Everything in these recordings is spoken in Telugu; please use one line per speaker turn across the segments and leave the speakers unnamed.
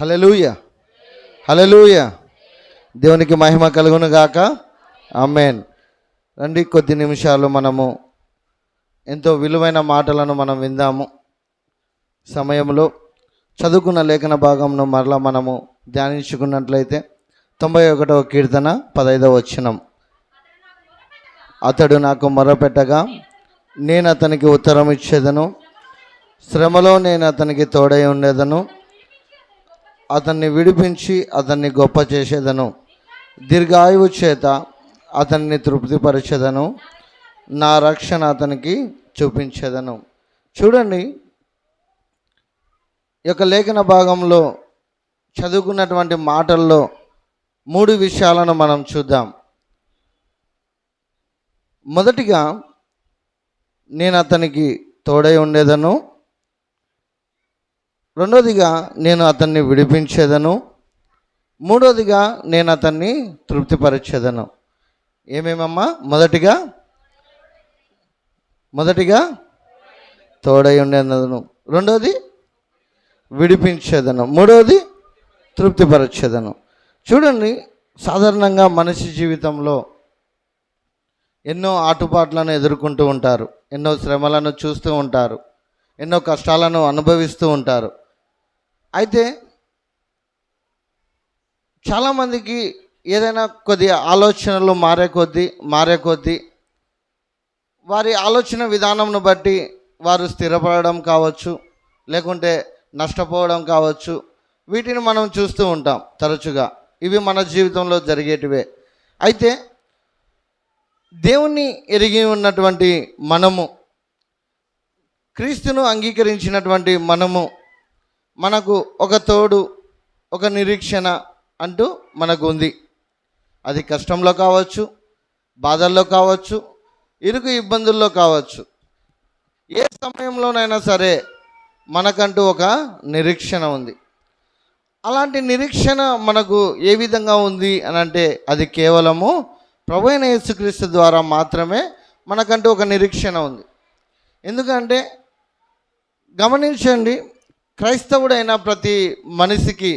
హలలుయ హలలుయ దేవునికి మహిమ కలుగును గాక. అమ్మేన్ రండి కొద్ది నిమిషాలు మనము ఎంతో విలువైన మాటలను మనం విందాము. సమయంలో చదువుకున్న లేఖన భాగంను మరలా మనము ధ్యానించుకున్నట్లయితే తొంభై ఒకటవ కీర్తన పదైదవ వచ్చినం అతడు నాకు మొరపెట్టగా నేను అతనికి ఉత్తరం ఇచ్చేదను శ్రమలో నేను అతనికి తోడై ఉండేదను. అతన్ని విడిపించి అతన్ని గొప్ప చేసేదను. దీర్ఘాయువు చేత అతన్ని తృప్తిపరిచేదను. నా రక్షణ అతనికి చూపించేదను. చూడండి యొక్క లేఖన భాగంలో చదువుకున్నటువంటి మాటల్లో మూడు విషయాలను మనం చూద్దాం. మొదటిగా నేను అతనికి తోడై ఉండేదను. రెండోదిగా నేను అతన్ని విడిపించేదను. మూడోదిగా నేను అతన్ని తృప్తిపరిచేదను. ఏమేమమ్మా? మొదటిగా మొదటిగా తోడై ఉండేదను. రెండోది విడిపించేదను. మూడోది తృప్తిపరచేదను. చూడండి సాధారణంగా మనిషి జీవితంలో ఎన్నో ఆటుపాట్లను ఎదుర్కొంటూ ఉంటారు. ఎన్నో శ్రమలను చూస్తూ ఉంటారు. ఎన్నో కష్టాలను అనుభవిస్తూ ఉంటారు. అయితే చాలామందికి ఏదైనా కొద్ది ఆలోచనలు మారే కొద్దీ మారే కొద్దీ. వారి ఆలోచన విధానంను బట్టి వారు స్థిరపడడం కావచ్చు లేకుంటే నష్టపోవడం కావచ్చు. వీటిని మనం చూస్తూ ఉంటాం తరచుగా. ఇవి మన జీవితంలో జరిగేటివే. అయితే దేవుణ్ణి ఎరిగి ఉన్నటువంటి మనము క్రీస్తును అంగీకరించినటువంటి మనము మనకు ఒక తోడు ఒక నిరీక్షణ అంటూ మనకు ఉంది అది కష్టంలో కావచ్చు బాధల్లో కావచ్చు ఇరుకు ఇబ్బందుల్లో కావచ్చు. ఏ సమయంలోనైనా సరే మనకంటూ ఒక నిరీక్షణ ఉంది. అలాంటి నిరీక్షణ మనకు ఏ విధంగా ఉంది అని అంటే అది కేవలము ప్రభు అయిన యేసుక్రీస్తు ద్వారా మాత్రమే మనకంటూ ఒక నిరీక్షణ ఉంది. ఎందుకంటే గమనించండి క్రైస్తవుడైన ప్రతి మనిషికి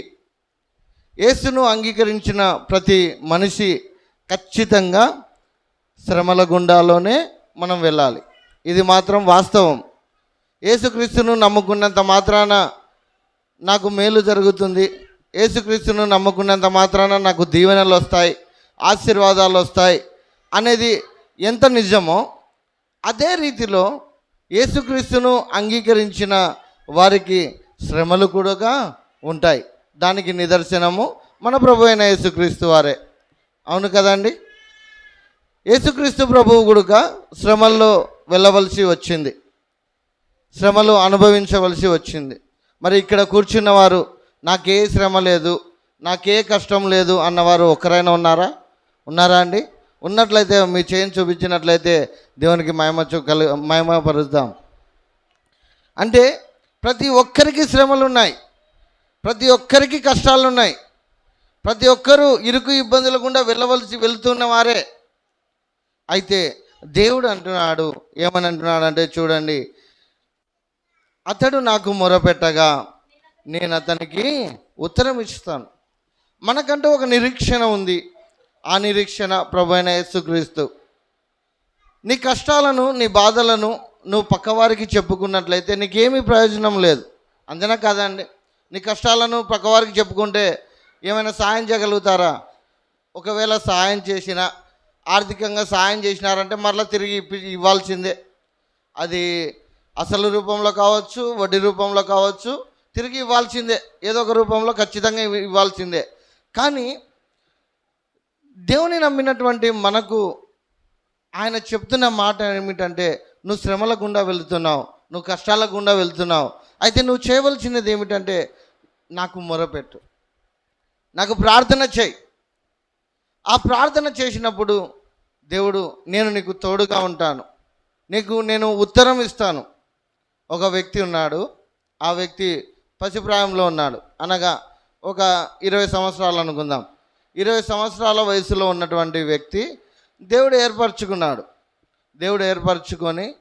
యేసును అంగీకరించిన ప్రతి మనిషి ఖచ్చితంగా శ్రమల గుండాలోనే మనం వెళ్ళాలి. ఇది మాత్రం వాస్తవం. యేసుక్రీస్తును నమ్ముకున్నంత మాత్రాన నాకు మేలు జరుగుతుంది. యేసుక్రీస్తును నమ్ముకున్నంత మాత్రాన నాకు దీవెనలు వస్తాయి ఆశీర్వాదాలు వస్తాయి అనేది ఎంత నిజమో అదే రీతిలో యేసుక్రీస్తును అంగీకరించిన వారికి శ్రమలు కూడా ఉంటాయి. దానికి నిదర్శనము మన ప్రభు అయిన యేసుక్రీస్తు వారే. అవును కదండి? యేసుక్రీస్తు ప్రభువు కూడా శ్రమల్లో వెళ్ళవలసి వచ్చింది. శ్రమలు అనుభవించవలసి వచ్చింది. మరి ఇక్కడ కూర్చున్న వారు నాకే శ్రమ లేదు నాకే కష్టం లేదు అన్నవారు ఒక్కరైనా ఉన్నారా? ఉన్నారా అండి? ఉన్నట్లయితే మీ చేయని చూపించినట్లయితే దేవునికి మహిమ కలి కలు మహిమపరుద్దాం అంటే ప్రతి ఒక్కరికి శ్రమలు ఉన్నాయి. ప్రతి ఒక్కరికి కష్టాలు ఉన్నాయి. ప్రతి ఒక్కరూ ఇరుకు ఇబ్బందుల గుండా వెళ్ళవలసి వెళ్తున్న వారే. అయితే దేవుడు అంటున్నాడు ఏమని అంటున్నాడు అంటే చూడండి అతడు నాకు మొరపెట్టగా నేను అతనికి ఉత్తరం ఇస్తాను. మనకంటూ ఒక నిరీక్షణ ఉంది. ఆ నిరీక్షణ ప్రభు అయిన యేసుక్రీస్తు. నీ కష్టాలను నీ బాధలను నువ్వు పక్కవారికి చెప్పుకున్నట్లయితే నీకేమీ ప్రయోజనం లేదు. అంతేనా కాదండి నీ కష్టాలను పక్కవారికి చెప్పుకుంటే ఏమైనా సాయం చేయగలుగుతారా? ఒకవేళ సాయం చేసినా ఆర్థికంగా సాయం చేసినారంటే మరలా తిరిగి ఇవ్వాల్సిందే. అది అసలు రూపంలో కావచ్చు వడ్డీ రూపంలో కావచ్చు తిరిగి ఇవ్వాల్సిందే. ఏదో ఒక రూపంలో ఖచ్చితంగా ఇవ్వాల్సిందే. కానీ దేవుని నమ్మినటువంటి మనకు ఆయన చెప్తున్న మాట ఏమిటంటే నువ్వు శ్రమల గుండా వెళ్తున్నావు నువ్వు కష్టాల గుండా వెళ్తున్నావు. అయితే నువ్వు చేయవలసినది ఏమిటంటే నాకు మొరపెట్టు. నాకు ప్రార్థన చేయి. ఆ ప్రార్థన చేసినప్పుడు దేవుడు నేను నీకు తోడుగా ఉంటాను. నీకు నేను ఉత్తరం ఇస్తాను. ఒక వ్యక్తి ఉన్నాడు. ఆ వ్యక్తి పసిప్రాయంలో ఉన్నాడు. అనగా ఒక ఇరవై సంవత్సరాలు అనుకుందాం. ఇరవై సంవత్సరాల వయసులో ఉన్నటువంటి వ్యక్తి దేవుడు ఏర్పరచుకున్నాడు. దేవుడు ఏర్పరచుకొని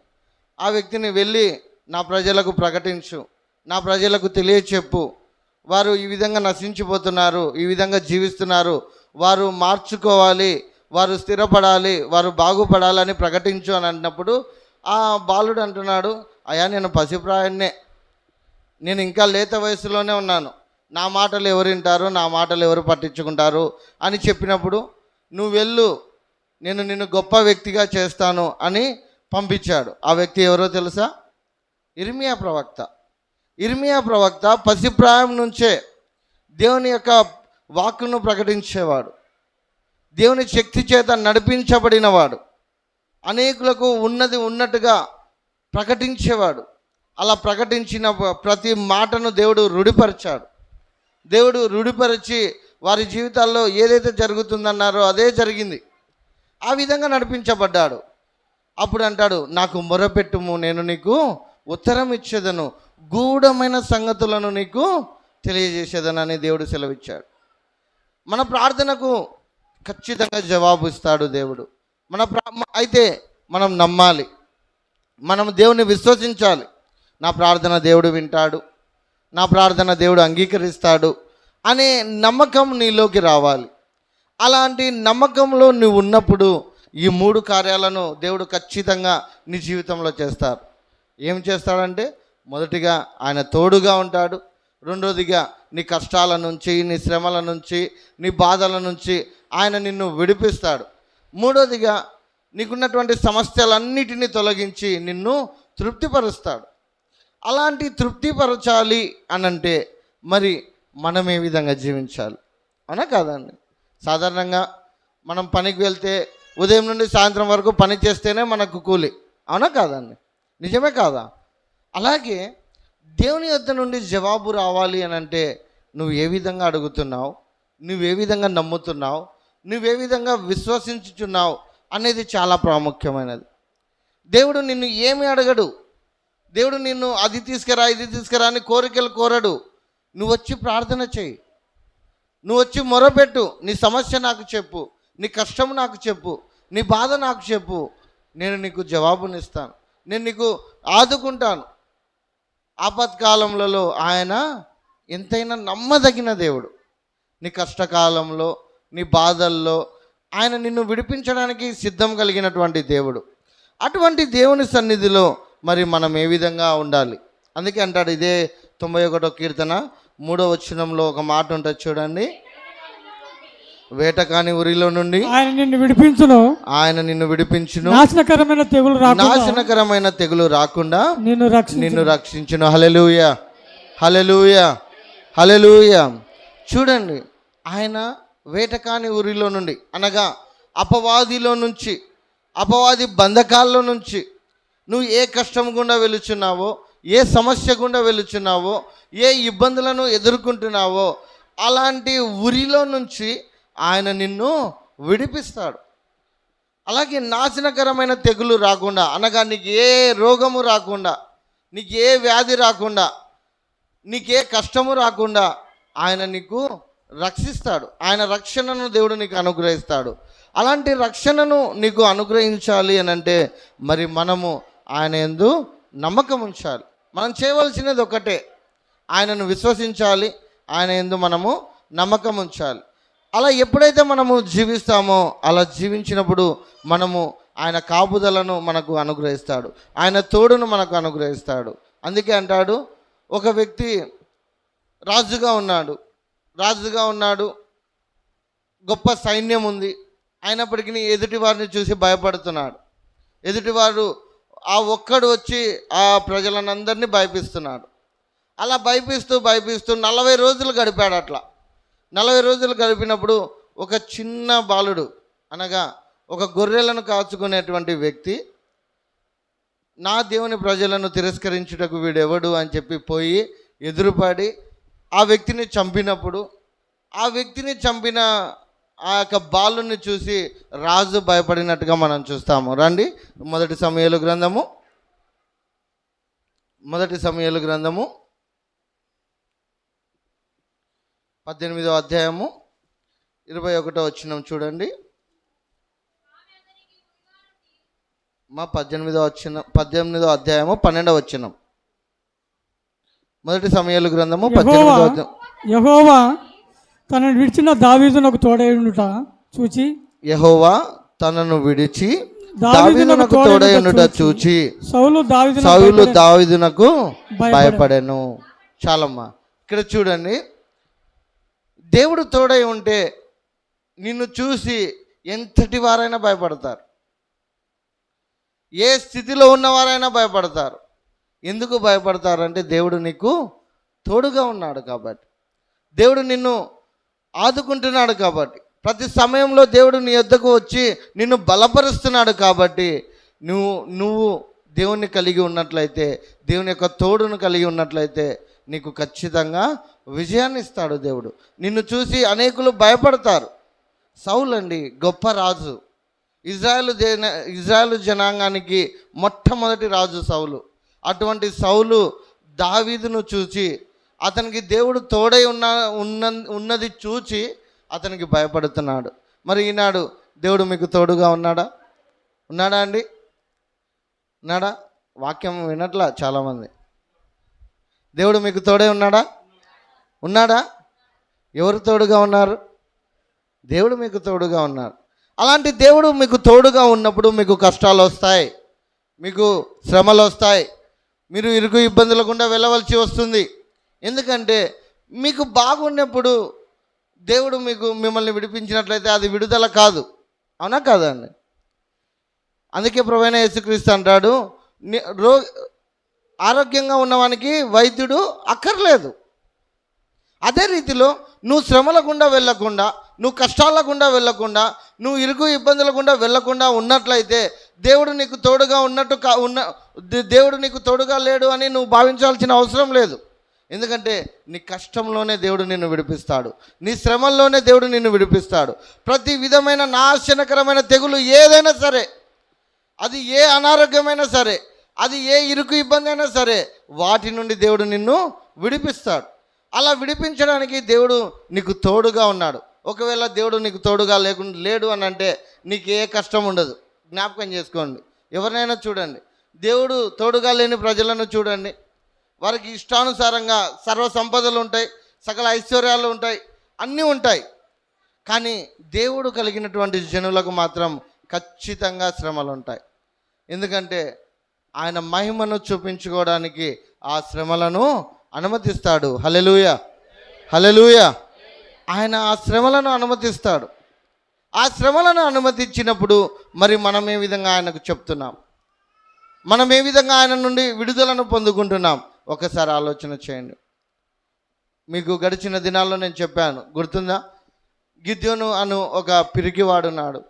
ఆ వ్యక్తిని వెళ్ళి నా ప్రజలకు ప్రకటించు నా ప్రజలకు తెలియచెప్పు. వారు ఈ విధంగా నశించిపోతున్నారు ఈ విధంగా జీవిస్తున్నారు. వారు మార్చుకోవాలి వారు స్థిరపడాలి వారు బాగుపడాలని ప్రకటించు అని అన్నప్పుడు ఆ బాలుడు అంటున్నాడు అయ్యా నేను పసిప్రాయన్నే నేను ఇంకా లేత వయసులోనే ఉన్నాను. నా మాటలు ఎవరు వింటారు? నా మాటలు ఎవరు పట్టించుకుంటారు? అని చెప్పినప్పుడు నువ్వు వెళ్ళు నేను నిన్ను గొప్ప వ్యక్తిగా చేస్తాను అని పంపించాడు. ఆ వ్యక్తి ఎవరో తెలుసా? ఇర్మియా ప్రవక్త. ఇర్మియా ప్రవక్త పసిప్రాయం నుంచే దేవుని యొక్క వాక్కును ప్రకటించేవాడు. దేవుని శక్తి చేత నడిపించబడినవాడు. అనేకులకు ఉన్నది ఉన్నట్టుగా ప్రకటించేవాడు. అలా ప్రకటించిన ప్రతి మాటను దేవుడు రుడిపరిచాడు. దేవుడు రుడిపరిచి వారి జీవితాల్లో ఏదైతే జరుగుతుందన్నారో అదే జరిగింది. ఆ విధంగా నడిపించబడ్డాడు. అప్పుడు అంటాడు నాకు మొరపెట్టుము నేను నీకు ఉత్తరం ఇచ్చేదను. గూఢమైన సంగతులను నీకు తెలియజేసేదనని దేవుడు సెలవిచ్చాడు. మన ప్రార్థనకు ఖచ్చితంగా జవాబు ఇస్తాడు దేవుడు. మన ప్రా అయితే మనం నమ్మాలి. మనం దేవుని విశ్వసించాలి. నా ప్రార్థన దేవుడు వింటాడు. నా ప్రార్థన దేవుడు అంగీకరిస్తాడు. అనే నమ్మకం నీలోకి రావాలి. అలాంటి నమ్మకంలో నువ్వు ఉన్నప్పుడు ఈ మూడు కార్యాలను దేవుడు ఖచ్చితంగా నీ జీవితంలో చేస్తారు. ఏం చేస్తాడంటే మొదటిగా ఆయన తోడుగా ఉంటాడు. రెండోదిగా నీ కష్టాల నుంచి నీ శ్రమల నుంచి నీ బాధల నుంచి ఆయన నిన్ను విడిపిస్తాడు. మూడోదిగా నీకున్నటువంటి సమస్యలన్నిటినీ తొలగించి నిన్ను తృప్తిపరుస్తాడు. అలాంటి తృప్తిపరచాలి అనంటే మరి మనం ఏ విధంగా జీవించాలి. అవునా కాదండి సాధారణంగా మనం పనికి వెళ్తే ఉదయం నుండి సాయంత్రం వరకు పని చేస్తేనే మనకు కూలి. అవునా కాదండి నిజమే కాదా? అలాగే దేవుని యొద్ద నుండి జవాబు రావాలి అని అంటే నువ్వు ఏ విధంగా అడుగుతున్నావు? నువ్వు ఏ విధంగా నమ్ముతున్నావు? నువ్వు ఏ విధంగా విశ్వసించుచున్నావు? అనేది చాలా ప్రాముఖ్యమైనది. దేవుడు నిన్ను ఏమి అడగడు? దేవుడు నిన్ను అది తీసుకురా ఇది తీసుకురా అని కోరికలు కోరడు. నువ్వు వచ్చి ప్రార్థన చేయి. నువ్వు వచ్చి మొరపెట్టు. నీ సమస్య నాకు చెప్పు. నీ కష్టం నాకు చెప్పు. నీ బాధ నాకు చెప్పు. నేను నీకు జవాబునిస్తాను. నేను నీకు ఆదుకుంటాను. ఆపత్కాలంలో ఆయన ఎంతైనా నమ్మదగిన దేవుడు. నీ కష్టకాలంలో నీ బాధల్లో ఆయన నిన్ను విడిపించడానికి సిద్ధం కలిగినటువంటి దేవుడు. అటువంటి దేవుని సన్నిధిలో మరి మనం ఏ విధంగా ఉండాలి? అందుకే అంటాడు ఇదే తొంభై ఒకటో కీర్తన. మూడో వచనంలో ఒక మాట ఉంటుంది చూడండి. వేటకాని ఉరిలో నుండి
ఆయన నిన్ను విడిపించును.
ఆయన నిన్ను విడిపించును.
నాశనకరమైన తెగులు రాకుండా
నాశనకరమైన తెగులు రాకుండా
నిన్ను
నిన్ను రక్షించును. హలెలూయ హలెలూయ హలెలూయ చూడండి ఆయన వేటకాని ఊరిలో నుండి అనగా అపవాదిలో నుంచి అపవాది బంధకాల్లో నుంచి నువ్వు ఏ కష్టం గుండా వెళుచున్నావో ఏ సమస్య గుండా వెళుచున్నావో ఏ ఇబ్బందులను ఎదుర్కొంటున్నావో అలాంటి ఉరిలో నుంచి ఆయన నిన్ను విడిపిస్తాడు. అలాగే నాశనకరమైన తెగులు రాకుండా అనగా నీకు ఏ రోగము రాకుండా నీకు ఏ వ్యాధి రాకుండా నీకే కష్టము రాకుండా ఆయన నీకు రక్షిస్తాడు. ఆయన రక్షణను దేవుడు నీకు అనుగ్రహిస్తాడు. అలాంటి రక్షణను నీకు అనుగ్రహించాలి అని అంటే మరి మనము ఆయన ఎందు నమ్మకం ఉంచాలి మనం చేయవలసినది ఒకటే. ఆయనను విశ్వసించాలి ఆయన ఎందు మనము నమ్మకం ఉంచాలి. అలా ఎప్పుడైతే మనము జీవిస్తామో అలా జీవించినప్పుడు మనము ఆయన కాపుదలను మనకు అనుగ్రహిస్తాడు. ఆయన తోడును మనకు అనుగ్రహిస్తాడు. అందుకే అంటాడు ఒక వ్యక్తి రాజుగా ఉన్నాడు. రాజుగా ఉన్నాడు. గొప్ప సైన్యం ఉంది. అయినప్పటికీ ఎదుటివారిని చూసి భయపడుతున్నాడు. ఎదుటివారు ఆ ఒక్కడు వచ్చి ఆ ప్రజలనందరినీ భయపిస్తున్నాడు. అలా భయపిస్తూ భయపిస్తూ నలభై రోజులు గడిపాడు అట్లా. నలభై రోజులు గడిపినప్పుడు ఒక చిన్న బాలుడు అనగా ఒక గొర్రెలను కాచుకునేటువంటి వ్యక్తి నా దేవుని ప్రజలను తిరస్కరించుటకు వీడెవడు? అని చెప్పి పోయి ఎదురుపడి ఆ వ్యక్తిని చంపినప్పుడు ఆ వ్యక్తిని చంపిన ఆ యొక్క బాలుని చూసి రాజు భయపడినట్టుగా మనం చూస్తాము. రండి. మొదటి సమయాలు గ్రంథము. మొదటి సమయాలు గ్రంథము. పద్దెనిమిదో అధ్యాయము. ఇరవై ఒకటో వచ్చినం చూడండి. మా పద్దెనిమిదో వచ్చిన పద్దెనిమిదో అధ్యాయము పన్నెండవ వచ్చినం మొదటి సమయాలు గ్రంథము పద్దెనిమిదో అధ్యాయం
తనను విడిచిన దావీదునకు తోడైండుట చూచి
యహోవా తనను విడిచి
దావీదునకు
దావీదునకు తోడై ఉండుట చూచి
సౌలు దావీదున
సౌలు దావీదునకు
భయపడెను.
భయపడెను. చాలమ్మా. ఇక్కడ చూడండి దేవుడు తోడై ఉంటే నిన్ను చూసి ఎంతటి వారైనా భయపడతారు. ఏ స్థితిలో ఉన్నవారైనా భయపడతారు. ఎందుకు భయపడతారు అంటే దేవుడు నీకు తోడుగా ఉన్నాడు కాబట్టి. దేవుడు నిన్ను ఆదుకుంటున్నాడు కాబట్టి. ప్రతి సమయంలో దేవుడు నీ యొద్దకు వచ్చి నిన్ను బలపరుస్తున్నాడు కాబట్టి నువ్వు నువ్వు దేవుణ్ణి కలిగి ఉన్నట్లయితే దేవుని యొక్క తోడును కలిగి ఉన్నట్లయితే నీకు ఖచ్చితంగా విజయాన్ని ఇస్తాడు దేవుడు. నిన్ను చూసి అనేకులు భయపడతారు. సౌల్ అండి గొప్ప రాజు. ఇజ్రాయెల్ జన ఇజ్రాయెల్ జనాంగానికి మొట్టమొదటి రాజు సౌలు. అటువంటి సౌలు దావీదును చూసి అతనికి దేవుడు తోడై ఉన్న ఉన్న ఉన్నది చూచి అతనికి భయపడుతున్నాడు. మరి ఈనాడు దేవుడు మీకు తోడుగా ఉన్నాడా? ఉన్నాడా అండి? ఉన్నాడా? వాక్యం వినట్లా చాలామంది. దేవుడు మీకు తోడే ఉన్నాడా? ఉన్నాడా? ఎవరు తోడుగా ఉన్నారు? దేవుడు మీకు తోడుగా ఉన్నారు. అలాంటి దేవుడు మీకు తోడుగా ఉన్నప్పుడు మీకు కష్టాలు వస్తాయి మీకు శ్రమలు వస్తాయి మీరు ఇరుకు ఇబ్బందుల గుండా వెళ్ళవలసి వస్తుంది. ఎందుకంటే మీకు బాగున్నప్పుడు దేవుడు మీకు మిమ్మల్ని విడిపించినట్లయితే అది విడుదల కాదు. అవునా కాదండి అందుకే ప్రవీణ యేసుక్రీస్తు అంటాడు రో ఆరోగ్యంగా ఉన్నవానికి వైద్యుడు అక్కర్లేదు. అదే రీతిలో నువ్వు శ్రమల గుండా వెళ్ళకుండా నువ్వు కష్టాల గుండా వెళ్ళకుండా నువ్వు ఇరుగు ఇబ్బందుల గుండా వెళ్ళకుండా ఉన్నట్లయితే దేవుడు నీకు తోడుగా ఉన్నట్టు కా ఉన్న దేవుడు నీకు తోడుగా లేడు అని నువ్వు భావించాల్సిన అవసరం లేదు. ఎందుకంటే నీ కష్టంలోనే దేవుడు నిన్ను విడిపిస్తాడు. నీ శ్రమల్లోనే దేవుడు నిన్ను విడిపిస్తాడు. ప్రతి విధమైన నాశనకరమైన తెగులు ఏదైనా సరే అది ఏ అనారోగ్యమైనా సరే అది ఏ ఇరుకు ఇబ్బంది అయినా సరే వాటి నుండి దేవుడు నిన్ను విడిపిస్తాడు. అలా విడిపించడానికి దేవుడు నీకు తోడుగా ఉన్నాడు. ఒకవేళ దేవుడు నీకు తోడుగా లేకుండా లేడు అని అంటే నీకు ఏ కష్టం ఉండదు. జ్ఞాపకం చేసుకోండి. ఎవరినైనా చూడండి. దేవుడు తోడుగా లేని ప్రజలను చూడండి. వారికి ఇష్టానుసారంగా సర్వ సంపదలు ఉంటాయి సకల ఐశ్వర్యాలు ఉంటాయి అన్నీ ఉంటాయి. కానీ దేవుడు కలిగినటువంటి జనులకు మాత్రం ఖచ్చితంగా శ్రమలు ఉంటాయి. ఎందుకంటే ఆయన మహిమను చూపించుకోవడానికి ఆ శ్రమలను అనుమతిస్తాడు. హలెలూయ హలెలూయ ఆయన ఆ శ్రమలను అనుమతిస్తాడు. ఆ శ్రమలను అనుమతించినప్పుడు మరి మనం ఏ విధంగా ఆయనకు చెప్తున్నాం? మనం ఏ విధంగా ఆయన నుండి విడుదలను పొందుకుంటున్నాం? ఒకసారి ఆలోచన చేయండి. మీకు గడిచిన దినాల్లో నేను చెప్పాను గుర్తుందా? గిద్యోను అను ఒక పిరికివాడున్నాడు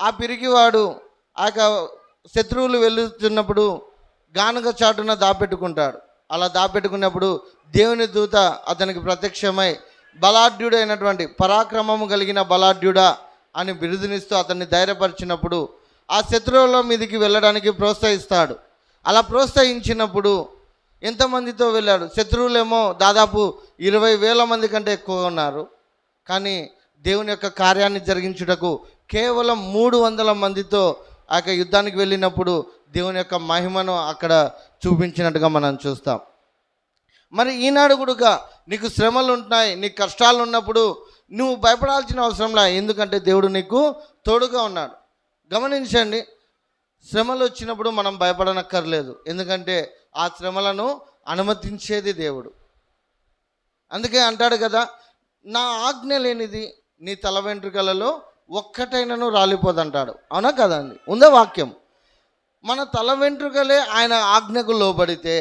ఆ పిరికివాడు ఆ యొక్క శత్రువులు వెళ్తున్నప్పుడు గానుగ చాటున దాపెట్టుకుంటాడు. అలా దాపెట్టుకున్నప్పుడు దేవుని దూత అతనికి ప్రత్యక్షమై బలాఢ్యుడైనటువంటి పరాక్రమము కలిగిన బలాఢ్యుడా అని బిరుదునిస్తూ అతన్ని ధైర్యపరిచినప్పుడు ఆ శత్రువుల మీదకి వెళ్ళడానికి ప్రోత్సహిస్తాడు. అలా ప్రోత్సహించినప్పుడు ఎంతమందితో వెళ్ళాడు? శత్రువులేమో దాదాపు ఇరవై వేల మంది కంటే ఎక్కువ ఉన్నారు. కానీ దేవుని యొక్క కార్యాన్ని జరిగించుటకు కేవలం మూడు వందల మందితో ఆ యొక్క యుద్ధానికి వెళ్ళినప్పుడు దేవుని యొక్క మహిమను అక్కడ చూపించినట్టుగా మనం చూస్తాం. మరి ఈనాడు కూడా నీకు శ్రమలు ఉంటాయి నీకు కష్టాలు ఉన్నప్పుడు నువ్వు భయపడాల్సిన అవసరంలా ఎందుకంటే దేవుడు నీకు తోడుగా ఉన్నాడు. గమనించండి శ్రమలు వచ్చినప్పుడు మనం భయపడనక్కర్లేదు. ఎందుకంటే ఆ శ్రమలను అనుమతించేది దేవుడు. అందుకే అంటాడు కదా నా ఆజ్ఞ లేనిది నీ తల వెంట్రుకలలో ఒక్కటైనను రాలిపోదంటాడు. అవునా కదండి ఉందా వాక్యం? మన తల వెంట్రుకలే ఆయన ఆజ్ఞకు లోబడితే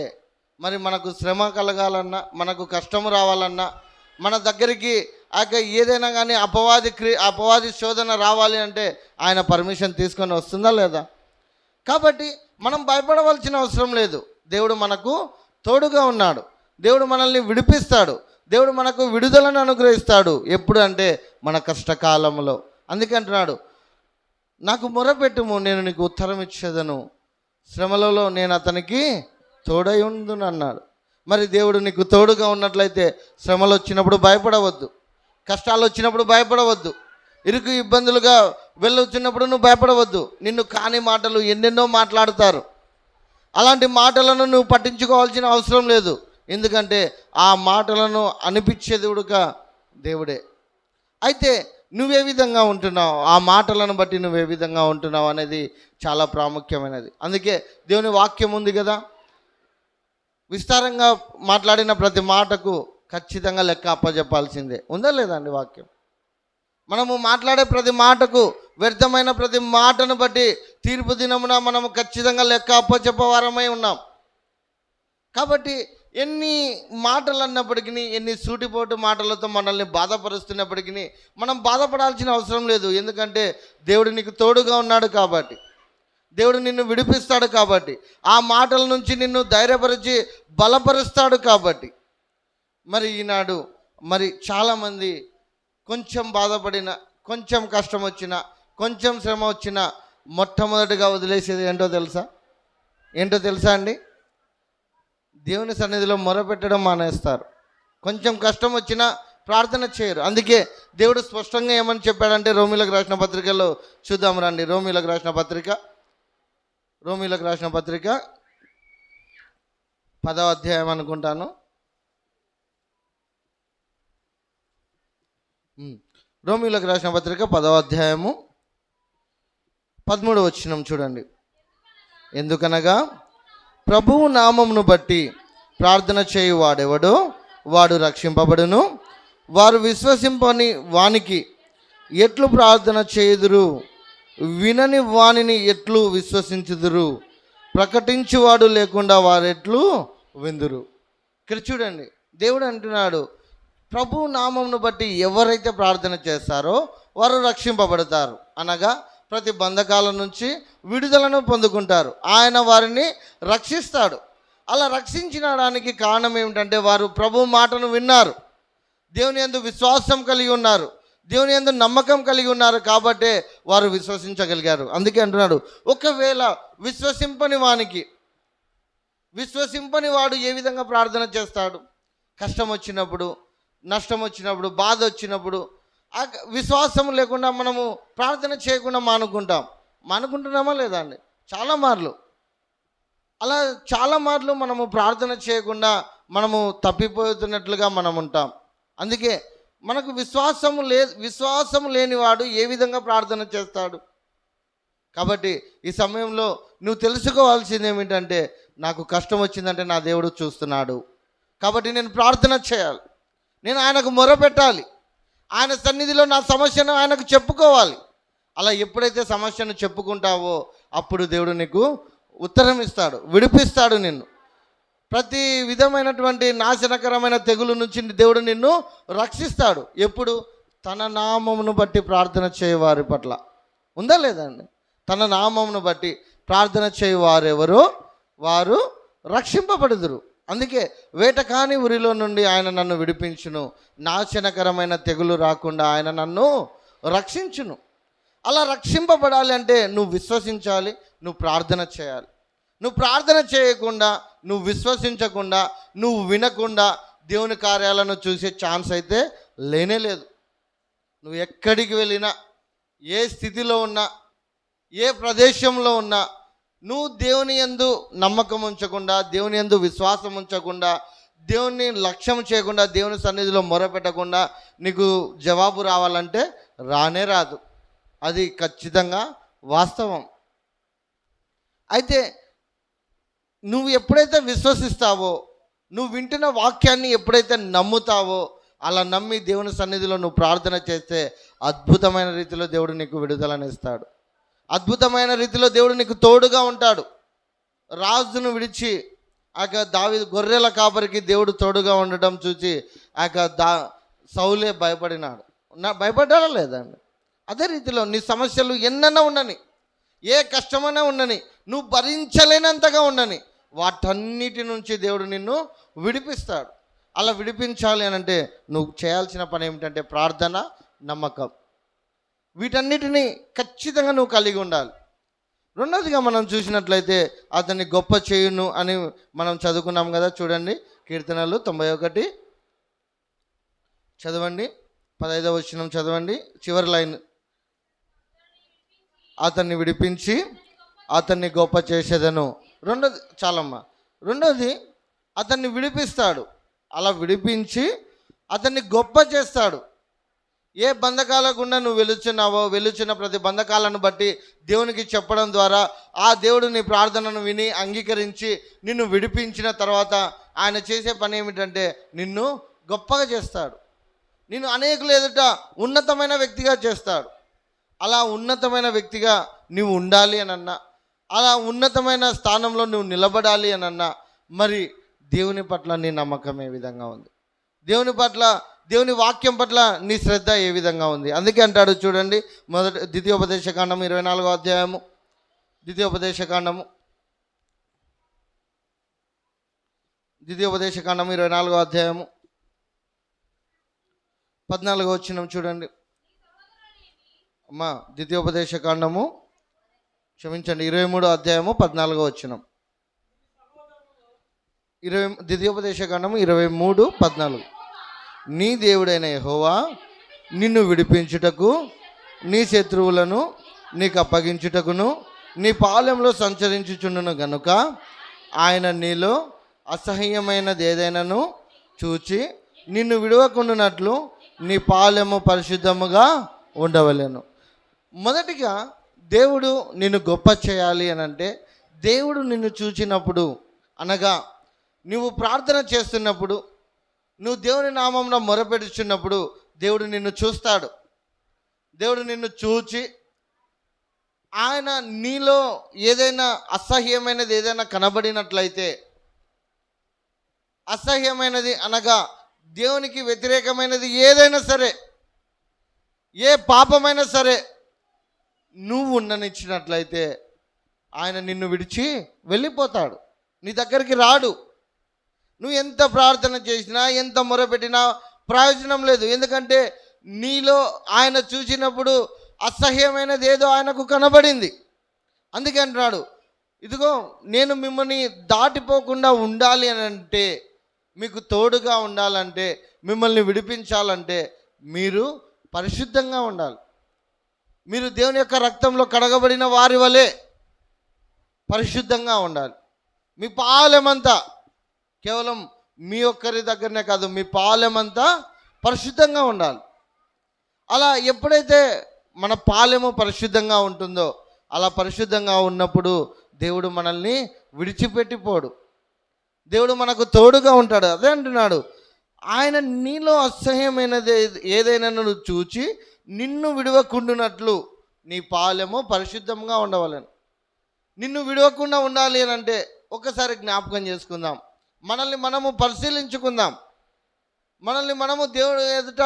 మరి మనకు శ్రమ కలగాలన్నా మనకు కష్టము రావాలన్నా మన దగ్గరికి ఆ యొక్క ఏదైనా కానీ అపవాది క్రి అపవాది శోధన రావాలి అంటే ఆయన పర్మిషన్ తీసుకొని వస్తుందా లేదా? కాబట్టి మనం భయపడవలసిన అవసరం లేదు. దేవుడు మనకు తోడుగా ఉన్నాడు. దేవుడు మనల్ని విడిపిస్తాడు. దేవుడు మనకు విడుదలను అనుగ్రహిస్తాడు. ఎప్పుడు అంటే మన కష్టకాలంలో. అందుకే అంటున్నాడు నాకు మొరపెట్టుము నేను నీకు ఉత్తరం ఇచ్చేదను. శ్రమలలో నేను అతనికి తోడై ఉందును అన్నాడు. మరి దేవుడు నీకు తోడుగా ఉన్నట్లయితే శ్రమలు వచ్చినప్పుడు భయపడవద్దు. కష్టాలు వచ్చినప్పుడు భయపడవద్దు. ఇరుకు ఇబ్బందులుగా వెళ్ళొచ్చినప్పుడు నువ్వు భయపడవద్దు. నిన్ను కాని మాటలు ఎన్నెన్నో మాట్లాడతారు. అలాంటి మాటలను నువ్వు పట్టించుకోవాల్సిన అవసరం లేదు. ఎందుకంటే ఆ మాటలను అనిపించే దేవుడుగా దేవుడే. అయితే నువ్వే విధంగా ఉంటున్నావు. ఆ మాటలను బట్టి నువ్వే విధంగా ఉంటున్నావు అనేది చాలా ప్రాముఖ్యమైనది. అందుకే దేవుని వాక్యం ఉంది కదా? విస్తారంగా మాట్లాడిన ప్రతి మాటకు ఖచ్చితంగా లెక్క అప్పచెప్పాల్సిందే ఉందా లేదా అండి వాక్యం? మనము మాట్లాడే ప్రతి మాటకు వ్యర్థమైన ప్రతి మాటను బట్టి తీర్పు దినమున మనము ఖచ్చితంగా లెక్క అప్పచెప్పవారమై ఉన్నాం. కాబట్టి ఎన్ని మాటలు అన్నప్పటికీ ఎన్ని సూటిపోటు మాటలతో మనల్ని బాధపరుస్తున్నప్పటికీ మనం బాధపడాల్సిన అవసరం లేదు. ఎందుకంటే దేవుడు నీకు తోడుగా ఉన్నాడు కాబట్టి దేవుడు నిన్ను విడిపిస్తాడు కాబట్టి ఆ మాటల నుంచి నిన్ను ధైర్యపరిచి బలపరుస్తాడు కాబట్టి. మరి ఈనాడు మరి చాలామంది కొంచెం బాధపడిన కొంచెం కష్టం వచ్చిన కొంచెం శ్రమ వచ్చిన మొట్టమొదటిగా వదిలేసేది ఏంటో తెలుసా? ఏంటో తెలుసా అండి? దేవుని సన్నిధిలో మొరపెట్టడం మానేస్తారు. కొంచెం కష్టం వచ్చినా ప్రార్థన చేయరు. అందుకే దేవుడు స్పష్టంగా ఏమని చెప్పాడంటే రోమిలకు రాసిన పత్రికలో చూద్దాం రండి. రోమిలకు రాసిన పత్రిక రోమిలకు రాసిన పత్రిక పదవ అధ్యాయం అనుకుంటాను. రోమిలకు రాసిన పత్రిక పదవ అధ్యాయము పదమూడు వచ్చినం చూడండి. ఎందుకనగా ప్రభువు నామమును బట్టి ప్రార్థన చేయు వాడెవడో వాడు రక్షింపబడును. వారు విశ్వసింపని వానికి ఎట్లు ప్రార్థన చేయుదురు? వినని వానిని ఎట్లు విశ్వసించుదురు? ప్రకటించువాడు లేకుండా వారెట్లు విందురు. ఇక్కడ చూడండి దేవుడు అంటున్నాడు ప్రభు నామమును బట్టి ఎవరైతే ప్రార్థన చేస్తారో వారు రక్షింపబడతారు. అనగా ప్రతి బంధకాల నుంచి విడుదలను పొందుకుంటారు. ఆయన వారిని రక్షిస్తాడు. అలా రక్షించడానికి కారణం ఏమిటంటే వారు ప్రభు మాటను విన్నారు. దేవుని ఎందు విశ్వాసం కలిగి ఉన్నారు. దేవుని ఎందు నమ్మకం కలిగి ఉన్నారు కాబట్టే వారు విశ్వసించగలిగారు. అందుకే అంటున్నాడు ఒకవేళ విశ్వసింపని వానికి విశ్వసింపని వాడు ఏ విధంగా ప్రార్థన చేస్తాడు? కష్టం వచ్చినప్పుడు నష్టం వచ్చినప్పుడు బాధ వచ్చినప్పుడు ఆ విశ్వాసం లేకుండా మనము ప్రార్థన చేయకుండా మానుకుంటాం. మానుకుంటున్నామా లేదా అండి? చాలా మార్లు. అలా చాలా మార్లు మనము ప్రార్థన చేయకుండా మనము తప్పిపోతున్నట్లుగా మనం ఉంటాం. అందుకే మనకు విశ్వాసము లే విశ్వాసం లేనివాడు ఏ విధంగా ప్రార్థన చేస్తాడు? కాబట్టి ఈ సమయంలో నువ్వు తెలుసుకోవాల్సింది ఏమిటంటే నాకు కష్టం వచ్చిందంటే నా దేవుడు చూస్తున్నాడు. కాబట్టి నేను ప్రార్థన చేయాలి. నేను ఆయనకు మొరపెట్టాలి ఆయన సన్నిధిలో నా సమస్యను ఆయనకు చెప్పుకోవాలి. అలా ఎప్పుడైతే సమస్యను చెప్పుకుంటావో అప్పుడు దేవుడు నీకు ఉత్తరం ఇస్తాడు విడిపిస్తాడు నిన్ను. ప్రతి విధమైనటువంటి నాశనకరమైన తెగులు నుంచి దేవుడు నిన్ను రక్షిస్తాడు. ఎప్పుడు? తన నామమును బట్టి ప్రార్థన చేయవారి పట్ల. ఉందా లేదండి తన నామమును బట్టి ప్రార్థన చేయవారెవరో? వారు రక్షింపబడుదురు. అందుకే వేటకాని ఉరిలో నుండి ఆయన నన్ను విడిపించును. నాశనకరమైన తెగులు రాకుండా ఆయన నన్ను రక్షించును. అలా రక్షింపబడాలి అంటే నువ్వు విశ్వసించాలి నువ్వు ప్రార్థన చేయాలి. నువ్వు ప్రార్థన చేయకుండా నువ్వు విశ్వసించకుండా నువ్వు వినకుండా దేవుని కార్యాలను చూసే ఛాన్స్ అయితే లేనే లేదు. నువ్వు ఎక్కడికి వెళ్ళినా ఏ స్థితిలో ఉన్నా ఏ ప్రదేశంలో ఉన్నా నువ్వు దేవుని యందు నమ్మకం ఉంచకుండా దేవుని యందు విశ్వాసం ఉంచకుండా దేవుని లక్ష్యం చేయకుండా దేవుని సన్నిధిలో మొరపెట్టకుండా నీకు జవాబు రావాలంటే రానే రాదు. అది ఖచ్చితంగా వాస్తవం. అయితే నువ్వు ఎప్పుడైతే విశ్వసిస్తావో నువ్వు వింటున్న వాక్యాన్ని ఎప్పుడైతే నమ్ముతావో అలా నమ్మి దేవుని సన్నిధిలో నువ్వు ప్రార్థన చేస్తే అద్భుతమైన రీతిలో దేవుడు నీకు విడుదలనిస్తాడు. అద్భుతమైన రీతిలో దేవుడు నీకు తోడుగా ఉంటాడు. రాజును విడిచి ఆ యొక్క దావి గొర్రెల కాపరికి దేవుడు తోడుగా ఉండటం చూసి ఆ యొక్క దా సౌలే భయపడినాడు. నా భయపడ్డాడా లేదండి అదే రీతిలో నీ సమస్యలు ఎన్నైనా ఉండని ఏ కష్టమైనా ఉండని నువ్వు భరించలేనంతగా ఉండని వాటన్నిటి నుంచి దేవుడు నిన్ను విడిపిస్తాడు. అలా విడిపించాలి అని అంటే నువ్వు చేయాల్సిన పని ఏమిటంటే ప్రార్థన నమ్మకం. వీటన్నిటిని ఖచ్చితంగా నువ్వు కలిగి ఉండాలి. రెండవదిగా మనం చూసినట్లయితే అతన్ని గొప్ప చేయును అని మనం చదువుకున్నాం కదా చూడండి. కీర్తనలు తొంభై ఒకటి. చదవండి. పదహైదవ వచ్చిన చదవండి. చివరి లైన్. అతన్ని విడిపించి అతన్ని గొప్ప చేసేదను. రెండోది చాలమ్మ. రెండోది అతన్ని విడిపిస్తాడు. అలా విడిపించి అతన్ని గొప్ప చేస్తాడు. ఏ బంధకాల గుండా నువ్వు వెలుచున్నావో వెలుచున్న ప్రతి బంధకాలను బట్టి దేవునికి చెప్పడం ద్వారా ఆ దేవుడు నీ ప్రార్థనను విని అంగీకరించి నిన్ను విడిపించిన తర్వాత ఆయన చేసే పని ఏమిటంటే నిన్ను గొప్పగా చేస్తాడు. నిన్ను అనేకులు ఎదుట ఉన్నతమైన వ్యక్తిగా చేస్తాడు. అలా ఉన్నతమైన వ్యక్తిగా నువ్వు ఉండాలి అని అన్నా అలా ఉన్నతమైన స్థానంలో నువ్వు నిలబడాలి అని అన్నా మరి దేవుని పట్ల నీ నమ్మకం ఏ విధంగా ఉంది? దేవుని పట్ల దేవుని వాక్యం పట్ల నీ శ్రద్ధ ఏ విధంగా ఉంది? అందుకే అంటాడు చూడండి మొదటి ద్వితీయోపదేశకాండం ఇరవై నాలుగో అధ్యాయము. ద్వితీయోపదేశ ద్వితీయోపదేశకాండం ఇరవై నాలుగో అధ్యాయము. పద్నాలుగో వచ్చినం చూడండి. అమ్మా ద్వితీయోపదేశకాండము క్షమించండి ఇరవై మూడో అధ్యాయము పద్నాలుగో వచ్చినం ఇరవై ద్వితీయోపదేశకాండము ఇరవై మూడు పద్నాలుగు. నీ దేవుడైన యహోవా నిన్ను విడిపించుటకు నీ శత్రువులను నీకు అప్పగించుటకును నీ పాలెంలో సంచరించుచుండును గనుక ఆయన నీలో అసహ్యమైనది ఏదైనాను చూచి నిన్ను విడవకుండానట్లు నీ పాలెము పరిశుద్ధముగా ఉండవలెను. మొదటిగా దేవుడు నిన్ను గొప్ప చేయాలి అని అంటే దేవుడు నిన్ను చూచినప్పుడు అనగా నువ్వు ప్రార్థన చేస్తున్నప్పుడు నువ్వు దేవుని నామంలో మొరపెడుచున్నప్పుడు దేవుడు నిన్ను చూస్తాడు. దేవుడు నిన్ను చూచి ఆయన నీలో ఏదైనా అసహ్యమైనది ఏదైనా కనబడినట్లయితే అసహ్యమైనది అనగా దేవునికి వ్యతిరేకమైనది ఏదైనా సరే ఏ పాపమైనా సరే నువ్వు ఉండనిచ్చినట్లయితే ఆయన నిన్ను విడిచి వెళ్ళిపోతాడు. నీ దగ్గరికి రాడు. నువ్వు ఎంత ప్రార్థన చేసినా ఎంత మొరపెట్టినా ప్రయోజనం లేదు. ఎందుకంటే నీలో ఆయన చూసినప్పుడు అసహ్యమైనది ఏదో ఆయనకు కనబడింది. అందుకే అంటున్నాడు ఇదిగో నేను మిమ్మల్ని దాటిపోకుండా ఉండాలి అని అంటే మీకు తోడుగా ఉండాలంటే మిమ్మల్ని విడిపించాలంటే మీరు పరిశుద్ధంగా ఉండాలి. మీరు దేవుని యొక్క రక్తంలో కడగబడిన వారి వలె పరిశుద్ధంగా ఉండాలి. మీ పాలెమంతా కేవలం మీ ఒక్కరి దగ్గరనే కాదు మీ పాలెమంతా పరిశుద్ధంగా ఉండాలి. అలా ఎప్పుడైతే మన పాలెము పరిశుద్ధంగా ఉంటుందో అలా పరిశుద్ధంగా ఉన్నప్పుడు దేవుడు మనల్ని విడిచిపెట్టిపోడు దేవుడు మనకు తోడుగా ఉంటాడు. అదే అంటున్నాడు ఆయన నీలో అసహ్యమైనది ఏదైనా నువ్వు చూచి నిన్ను విడవకుండునట్లు నీ పాలెము పరిశుద్ధంగా ఉండవాలని. నిన్ను విడవకుండా ఉండాలి అని అంటే ఒకసారి జ్ఞాపకం చేసుకుందాం. మనల్ని మనము పరిశీలించుకుందాం. మనల్ని మనము దేవుడు ఎదుట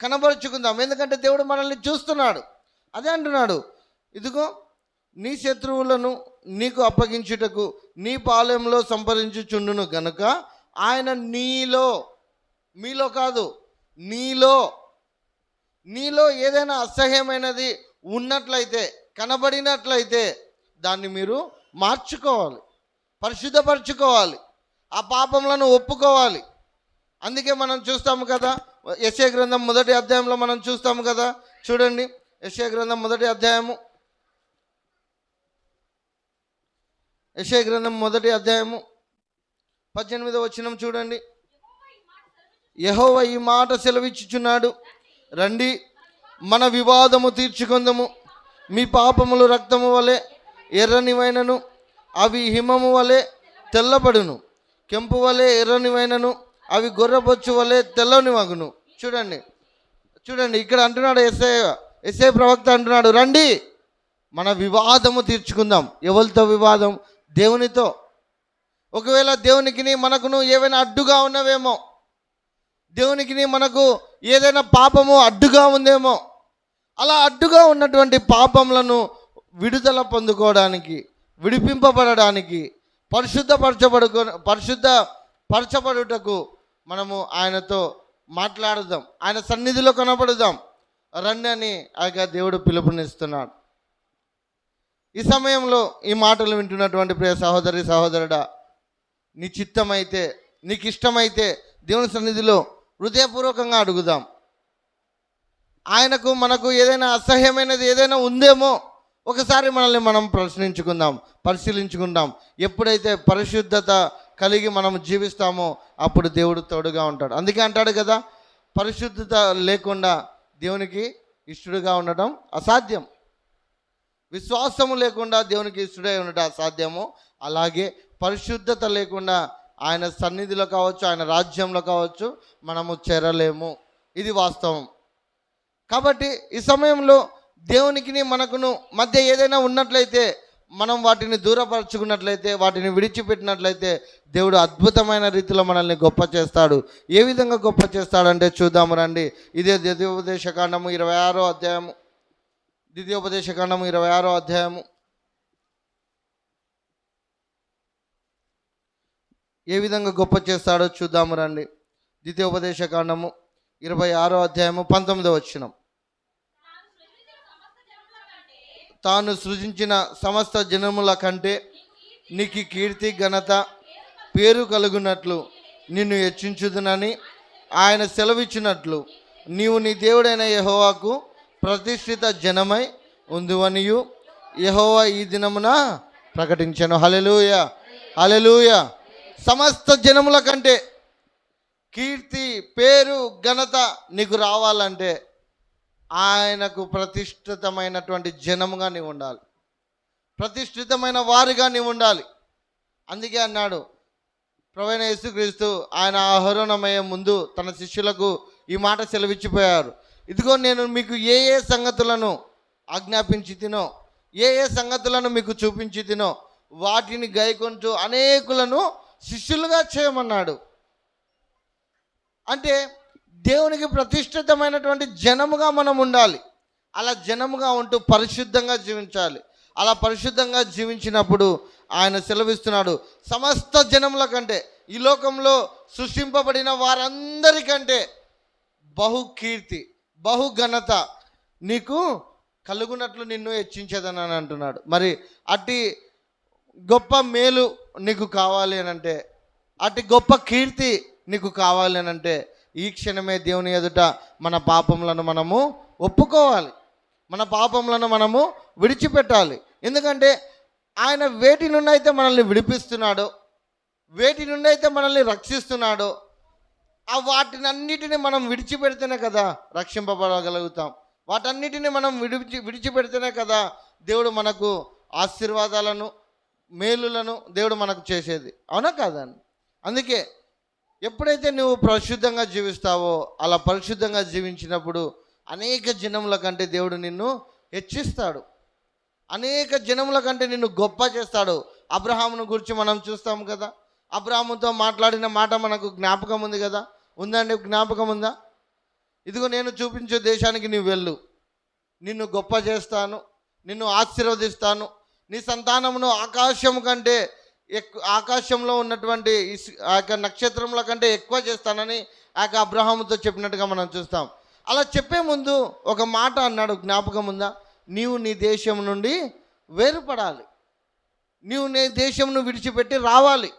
కనబరుచుకుందాం. ఎందుకంటే దేవుడు మనల్ని చూస్తున్నాడు. అదే అంటున్నాడు. ఇదిగో నీ శత్రువులను నీకు అప్పగించుటకు నీ పాలెంలో సంపరించుచుండును గనుక ఆయన నీలో మీలో కాదు నీలో నీలో ఏదైనా అసహ్యమైనది ఉన్నట్లయితే కనబడినట్లయితే దాన్ని మీరు మార్చుకోవాలి. పరిశుద్ధపరచుకోవాలి. ఆ పాపములను ఒప్పుకోవాలి. అందుకే మనం చూస్తాము కదా యశయ గ్రంథం మొదటి అధ్యాయంలో మనం చూస్తాము కదా చూడండి యశయ గ్రంథం మొదటి అధ్యాయము. యశయ గ్రంథం మొదటి అధ్యాయము. పద్దెనిమిది వచ్చినం చూడండి. యహోవ ఈ మాట సెలవిచ్చుచున్నాడు. రండి మన వివాదము తీర్చుకుందము. మీ పాపములు రక్తము వలె ఎర్రనివైనను అవి హిమము వలె తెల్లబడును. కెంపు వలె ఎర్రనివైనను అవి గొర్రెబొచ్చు వలె తెల్లని మగును చూడండి చూడండి ఇక్కడ అంటున్నాడు ఎస్ఐ ఎస్ఐ ప్రవక్త అంటున్నాడు రండి మన వివాదము తీర్చుకుందాం. ఎవరితో వివాదం? దేవునితో. ఒకవేళ దేవునికి మనకును ఏవైనా అడ్డుగా ఉన్నవేమో దేవునికి మనకు ఏదైనా పాపము అడ్డుగా ఉందేమో అలా అడ్డుగా ఉన్నటువంటి పాపములను విడుదల పొందుకోవడానికి విడిపింపబడడానికి పరిశుద్ధపరచబడుకు పరిశుద్ధ పరచబడుటకు మనము ఆయనతో మాట్లాడుదాం. ఆయన సన్నిధిలో కనబడుదాం రండి అని ఆ యొక్క దేవుడు పిలుపునిస్తున్నాడు. ఈ సమయంలో ఈ మాటలు వింటున్నటువంటి ప్రియ సహోదరి సహోదరుడా నీ చిత్తమైతే నీకు ఇష్టమైతే దేవుని సన్నిధిలో హృదయపూర్వకంగా అడుగుదాం. ఆయనకు మనకు ఏదైనా అసహ్యమైనది ఏదైనా ఉందేమో ఒకసారి మనల్ని మనం ప్రశ్నించుకుందాం పరిశీలించుకుందాం. ఎప్పుడైతే పరిశుద్ధత కలిగి మనం జీవిస్తామో అప్పుడు దేవుడు తోడుగా ఉంటాడు. అందుకే అంటాడు కదా పరిశుద్ధత లేకుండా దేవునికి ఇష్టడుగా ఉండటం అసాధ్యం. విశ్వాసము లేకుండా దేవునికి ఇష్టడై ఉండటం అసాధ్యము. అలాగే పరిశుద్ధత లేకుండా ఆయన సన్నిధిలో కావచ్చు ఆయన రాజ్యంలో కావచ్చు మనము చేరలేము. ఇది వాస్తవం. కాబట్టి ఈ సమయంలో దేవునికి మనకును మధ్య ఏదైనా ఉన్నట్లయితే మనం వాటిని దూరపరచుకున్నట్లయితే వాటిని విడిచిపెట్టినట్లయితే దేవుడు అద్భుతమైన రీతిలో మనల్ని గొప్ప చేస్తాడు. ఏ విధంగా గొప్ప చేస్తాడంటే చూద్దాము రండి. ఇదే ద్వితీయోపదేశకాండము ఇరవై ఆరో అధ్యాయము. ద్వితీయోపదేశకాండము ఇరవై ఆరో అధ్యాయము. ఏ విధంగా గొప్ప చేస్తాడో చూద్దాము రండి. ద్వితీయోపదేశ కాండము ఇరవై ఆరో అధ్యాయము పంతొమ్మిదో వచ్చినం తాను సృజించిన సమస్త జనముల కంటే నీకు కీర్తి ఘనత పేరు కలుగునట్లు నిన్ను హెచ్చించుదునని ఆయన సెలవిచ్చినట్లు నీవు నీ దేవుడైన యహోవాకు ప్రతిష్ఠిత జనమై ఉందివనియు. యహోవా ఈ దినమున ప్రకటించాను. హలెలూయ హలెలూయ సమస్త జనముల కంటే కీర్తి పేరు ఘనత నీకు రావాలంటే ఆయనకు ప్రతిష్ఠితమైనటువంటి జనముగా నీవు ఉండాలి. ప్రతిష్ఠితమైన వారిగా నీవు ఉండాలి. అందుకే అన్నాడు ప్రవీణ యేసుక్రీస్తు ఆయన ఆహరణమయ్యే ముందు తన శిష్యులకు ఈ మాట సెలవిచ్చిపోయారు. ఇదిగో నేను మీకు ఏ ఏ సంగతులను ఆజ్ఞాపించి తినో ఏ ఏ సంగతులను మీకు చూపించి తినో వాటిని గైకొంటూ అనేకులను శిష్యులుగా చేయమన్నాడు. అంటే దేవునికి ప్రతిష్ఠితమైనటువంటి జనముగా మనం ఉండాలి. అలా జనముగా ఉంటూ పరిశుద్ధంగా జీవించాలి. అలా పరిశుద్ధంగా జీవించినప్పుడు ఆయన సెలవిస్తున్నాడు సమస్త జనముల కంటే ఈ లోకంలో సృష్టింపబడిన వారందరికంటే బహు కీర్తి నీకు కలుగునట్లు నిన్ను హెచ్చించేదని అంటున్నాడు. మరి అట్టి గొప్ప మేలు నీకు కావాలి అని అంటే అటు గొప్ప కీర్తి నీకు కావాలి అని అంటే ఈ క్షణమే దేవుని ఎదుట మన పాపములను మనము ఒప్పుకోవాలి. మన పాపములను మనము విడిచిపెట్టాలి. ఎందుకంటే ఆయన వేటి నుండి అయితే మనల్ని విడిపిస్తున్నాడో వేటి నుండి అయితే మనల్ని రక్షిస్తున్నాడో ఆ వాటినన్నిటిని మనం విడిచిపెడితేనే కదా రక్షింపబడగలుగుతాం. వాటన్నిటిని మనం విడిచి విడిచిపెడితేనే కదా దేవుడు మనకు ఆశీర్వాదాలను మేలులను దేవుడు మనకు చేసేది. అవునా కాదండి అందుకే ఎప్పుడైతే నువ్వు పరిశుద్ధంగా జీవిస్తావో అలా పరిశుద్ధంగా జీవించినప్పుడు అనేక జనముల కంటే దేవుడు నిన్ను హెచ్చిస్తాడు. అనేక జనముల కంటే నిన్ను గొప్ప చేస్తాడు. అబ్రహామును గురించి మనం చూస్తాం కదా. అబ్రహాముతో మాట్లాడిన మాట మనకు జ్ఞాపకం ఉంది కదా. ఉందండి జ్ఞాపకం ఉందా? ఇదిగో నేను చూపించే దేశానికి నీవు వెళ్ళు. నిన్ను గొప్ప చేస్తాను. నిన్ను ఆశీర్వదిస్తాను. నీ సంతానమును ఆకాశం కంటే ఎక్కువ ఆకాశంలో ఉన్నటువంటి ఆ యొక్క నక్షత్రముల కంటే ఎక్కువ చేస్తానని ఆ యొక్క అబ్రహాముతో చెప్పినట్టుగా మనం చూస్తాం. అలా చెప్పే ముందు ఒక మాట అన్నాడు జ్ఞాపకం ఉందా? నీవు నీ దేశం నుండి వేరుపడాలి. నీవు నీ దేశంను విడిచిపెట్టి రావాలి.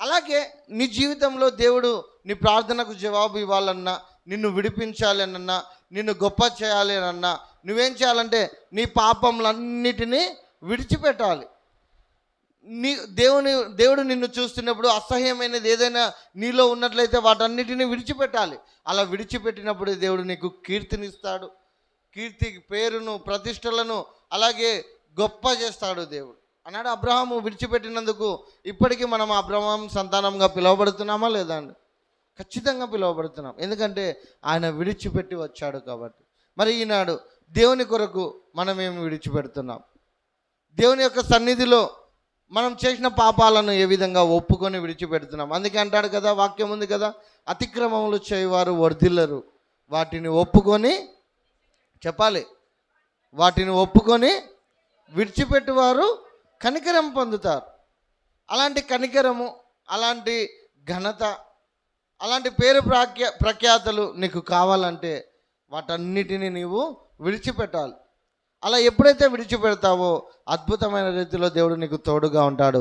అలాగే నీ జీవితంలో దేవుడు నీ ప్రార్థనకు జవాబు ఇవ్వాలన్నా నిన్ను విడిపించాలి అన్నా నిన్ను గొప్ప చేయాలి అన్నా నువ్వేం చేయాలంటే నీ పాపములన్నిటినీ విడిచిపెట్టాలి. నీ దేవుని దేవుడు నిన్ను చూస్తున్నప్పుడు అసహ్యమైనది ఏదైనా నీలో ఉన్నట్లయితే వాటన్నిటిని విడిచిపెట్టాలి. అలా విడిచిపెట్టినప్పుడు దేవుడు నీకు కీర్తినిస్తాడు. కీర్తి పేరును ప్రతిష్టలను అలాగే గొప్ప చేస్తాడు దేవుడు. అన్నాడు అబ్రహాము విడిచిపెట్టినందుకు ఇప్పటికీ మనం అబ్రహాం సంతానంగా పిలువబడుతున్నామా లేదా అండి? ఖచ్చితంగా పిలువబడుతున్నాం. ఎందుకంటే ఆయన విడిచిపెట్టి వచ్చాడు కాబట్టి. మరి ఈనాడు దేవుని కొరకు మనమేమి విడిచిపెడుతున్నాం? దేవుని యొక్క సన్నిధిలో మనం చేసిన పాపాలను ఏ విధంగా ఒప్పుకొని విడిచిపెడుతున్నాం? అందుకే అంటాడు కదా వాక్యం ఉంది కదా అతిక్రమములు చేయవారు వర్ధిల్లరు. వాటిని ఒప్పుకొని చెప్పాలి వాటిని ఒప్పుకొని విడిచిపెట్టువారు కనికరం పొందుతారు. అలాంటి కనికరము అలాంటి ఘనత అలాంటి పేరు ప్రాఖ్య ప్రఖ్యాతలు నీకు కావాలంటే వాటన్నిటిని నీవు విడిచిపెట్టాలి. అలా ఎప్పుడైతే విడిచిపెడతావో అద్భుతమైన రీతిలో దేవుడు నీకు తోడుగా ఉంటాడు.